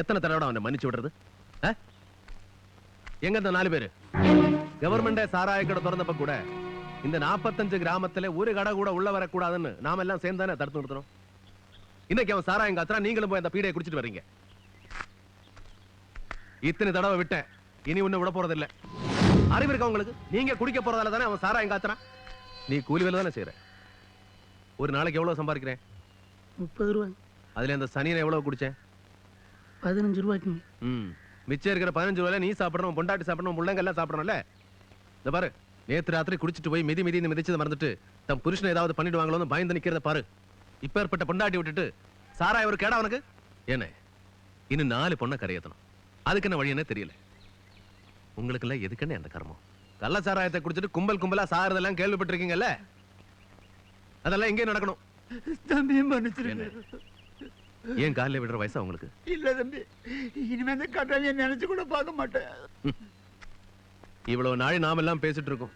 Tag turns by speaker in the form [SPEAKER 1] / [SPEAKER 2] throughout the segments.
[SPEAKER 1] எத்தனை தடவை அவனை மன்னிச்சு விடுறது? எங்க இந்த நாலு பேரு? கவர்மெண்டே சாராய கடை திறந்தப்ப கூட இந்த நாற்பத்தஞ்சு கிராமத்துல ஒரு கடை கூட உள்ள வரக்கூடாதுன்னு நாம எல்லாம் சேர்ந்து தானே தடுத்து நிறுத்தணும். இன்னைக்கு அவன் சாராயம் காத்துறா நீங்களும் போய் அந்த பீடையை குடிச்சிட்டு வர்றீங்க. இத்தனை தடவை விட்டேன். இனி ஒண்ணு விட போறது இல்ல அறிவு இருக்கா உங்களுக்கு? நீங்க குடிக்க போறதால தானே அவன் சாராயம் காத்துறான்? நீ கூலி வேலை தானே செய்யற ஒரு நாளைக்கு எவ்வளவு சம்பாதிக்கிறேன்?
[SPEAKER 2] முப்பது ரூபா
[SPEAKER 1] அதுல இந்த சனியனை எவ்வளவு குடிச்சேன்?
[SPEAKER 2] பதினஞ்சு ரூபாய்க்கு.
[SPEAKER 1] ம். மிச்சம் இருக்கிற பதினஞ்சு ரூபாயில நீ சாப்பிடணும் பொண்டாட்டி சாப்பிடணும் முள்ளங்க எல்லாம் சாப்பிடணும்ல இந்த பாரு நேத்து ராத்திரி குடிச்சிட்டு போய் மிதி மிதி மிதிச்சதை மறந்துட்டு தம் புருஷனை ஏதாவது பண்ணிடுவாங்களோன்னு பயந்து நிக்கிறத பாரு. இப்பேற்பட்ட பொண்டாட்டி விட்டுட்டு சாராய ஒரு கேடா அவனுக்கு என்ன இன்னும் நாலு பொண்ணை கரையேத்தணும். அதுக்கு என்ன வழி என்ன தெரியல. உங்களுக்கு எல்லாம் எதுக்குன்னு அந்த கர்மம்? கள்ள சாராயத்தை குடிச்சிட்டு கும்பல் கும்பலா சாகிறதெல்லாம் கேள்விப்பட்டிருக்கீங்கல்ல? அதெல்லாம் எங்கே நடக்கணும்.
[SPEAKER 3] தம்பி? மன்னிச்சிருங்க.
[SPEAKER 1] ஏன் காலையில விடுற வயசா உங்களுக்கு?
[SPEAKER 3] இல்ல தம்பி. இனிமே இந்த கட்டாவிய நினைச்சு கூட பார்க்க மாட்டேன்.
[SPEAKER 1] இவ்வளவு நாள் நாம எல்லாம் பேசிட்டு இருக்கோம்.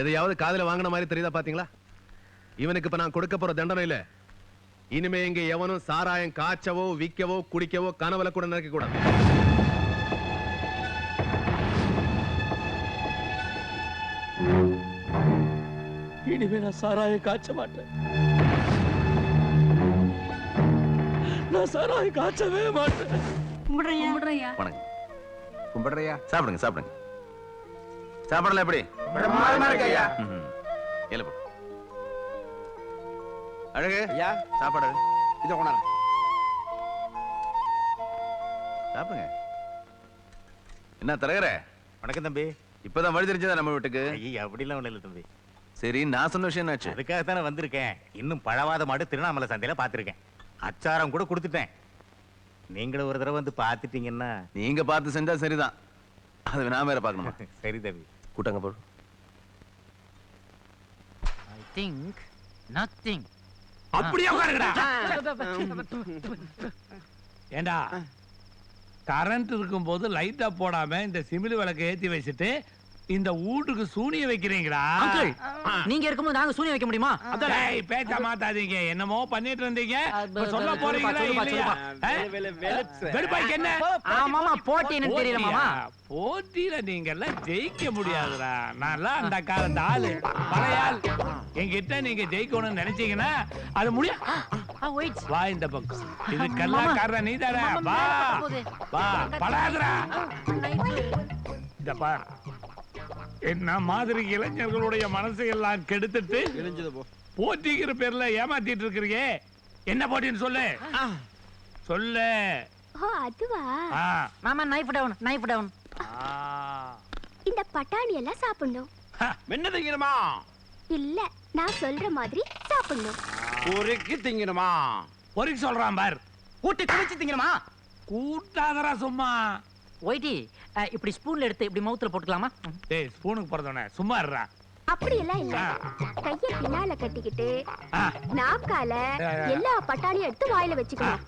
[SPEAKER 1] எதையாவது காதுல வாங்கின மாதிரி தெரியுதா பாத்தீங்களா? இவனுக்கு இப்ப நான் கொடுக்க போற தண்டனையில இனிமே இங்க எவனும் சாராயம் காய்ச்சவோ விக்கவோ குடிக்கவோ கனவுல கூட நினைக்க கூடாது.
[SPEAKER 2] இனிமே நான் சாராய காய்ச்ச மாட்டேன். நான் சாராய காய்ச்சவே மாட்டேன்.
[SPEAKER 4] கும்பிடுறையா
[SPEAKER 5] வணக்கம். கும்பிடுறியா சாப்பிடுங்க சாப்பிடுங்க. சாப்பிடல எப்படி? ம்ஹும். இலை போடு. அழகு.
[SPEAKER 6] ஐயா.
[SPEAKER 5] சாப்பாடு.
[SPEAKER 6] இதை கொண்டாங்க
[SPEAKER 5] சாப்பிடுங்க. என்ன தரகர
[SPEAKER 6] வணக்கம் தம்பி.
[SPEAKER 5] இப்பதான் வழி தெரிஞ்சதா நம்ம வீட்டுக்கு?
[SPEAKER 6] ஐயா அப்படிலாம் ஒண்ணும் இல்லை தம்பி.
[SPEAKER 5] சரி நான் சொன்ன விஷயம் என்னாச்சு?
[SPEAKER 6] அதுக்காக தானே வந்திருக்கேன். இன்னும் பழவாத மாடு திருவண்ணாமலை சந்தையில பார்த்திருக்கேன். அச்சாரம் கூட கொடுத்துட்டேன். நீங்களும் ஒரு தடவை வந்து பார்த்துட்டீங்கன்னா.
[SPEAKER 5] நீங்க பார்த்து செஞ்சா சரிதான். அது நான் வேற பார்க்கணுமா?
[SPEAKER 6] சரி தம்பி.
[SPEAKER 1] கூட்டாங்க போடு
[SPEAKER 4] ஐ திங்க் நத்திங்
[SPEAKER 2] அப்படியே உட்காருங்கடா. ஏண்டா? கரண்ட் இருக்கும்போது லைட்டா போடாம இந்த சிமிலி விளக்க ஏத்தி வச்சுட்டு இந்த வீட்டுக்கு சூனிய வைக்கிறீங்களா?
[SPEAKER 4] நீங்க இருக்கும்போது நாங்க சூனியம் வைக்க முடியுமா?
[SPEAKER 2] டேய், பேச்ச மாத்தாதீங்க. என்னமோ பண்ணிட்டு இருந்தீங்க. சொல்ல போறீங்களா? வெடுப்பாய்க்கு என்ன?
[SPEAKER 4] ஆமாமா போட்டி தெரியல மாமா?
[SPEAKER 2] போட்டியில நீங்க எல்லாம் ஜெயிக்க முடியாதுடா. நான்லாம் அந்த காலத்து ஆளு. பழைய ஆள் என்கிட்ட நீங்க ஜெயிக்கணும்னு நினைச்சீங்கன்னா அது முடியும் வா இந்த பக்கம். இதுக்கெல்லாம் காரணம் நீ தானே வா. வா. படாதடா இந்த பார் என்ன மாதிரி இளைஞர்களுடைய மனசை எல்லாம் கெடுத்துட்டு போட்டிங்கிற பேர்ல ஏமாத்திட்டு இருக்கிறீங்க என்ன போட்டின்னு சொல்லு. சொல்லு.
[SPEAKER 7] ஓ அதுவா?
[SPEAKER 2] ஆ.
[SPEAKER 4] மாமா நைஃப் டவுன் நைஃப் டவுன்
[SPEAKER 2] ஆ.
[SPEAKER 7] இந்த பட்டாணி எல்லாம் சாப்பிடணும்.
[SPEAKER 3] என்ன திங்கணுமா?
[SPEAKER 7] இல்ல நான் சொல்ற மாதிரி சாப்பிடணும்.
[SPEAKER 3] பொறுக்கி திங்கணுமா?
[SPEAKER 2] பொறுக்கி சொல்றான் பார்.
[SPEAKER 4] கூட்டி குளிச்சு திங்கணுமா?
[SPEAKER 2] கூட்டாதரா சும்மா.
[SPEAKER 4] ஒயிட்டி இப்படி ஸ்பூன்ல எடுத்து இப்படி மவுத்துல போட்டுக்கலாமா?
[SPEAKER 2] டேய் ஸ்பூனுக்கு பிறந்தவனே சும்மா இருடா.
[SPEAKER 7] அப்படி எல்லாம் இல்ல கைய பின்னால கட்டிக்கிட்டு. நாக்கால எல்லா பட்டாணியும் எடுத்து வாயில வச்சுக்கணும்.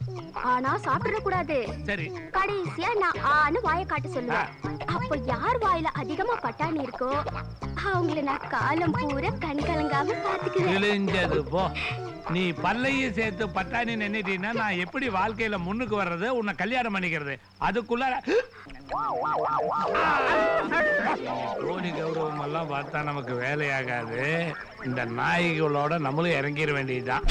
[SPEAKER 7] ஆனா சாப்பிட கூடாது
[SPEAKER 2] சரி.
[SPEAKER 7] கடைசியா நான் ஆன்னு வாய காட்ட சொல்லுவேன். அப்ப யார் வாயில அதிகமா பட்டாணி இருக்கோ அவங்கள நான் காலம் பூரா கண் கலங்காம பாத்துக்குவேன்
[SPEAKER 2] கிழிஞ்சது போ. நீ பல்லையும் சேர்த்து பட்டாணி நின்னுட்டீன்னா நான் எப்படி வாழ்க்கையில முன்னுக்கு வர்றது? உன்னை கல்யாணம் பண்ணிக்கிறது. அதுக்குள்ள கோடி கௌரவம் எல்லாம் பார்த்தா நமக்கு வேலையாகாது. இந்த நாய்களோட நம்மளும் இறங்கிட வேண்டியதுதான்.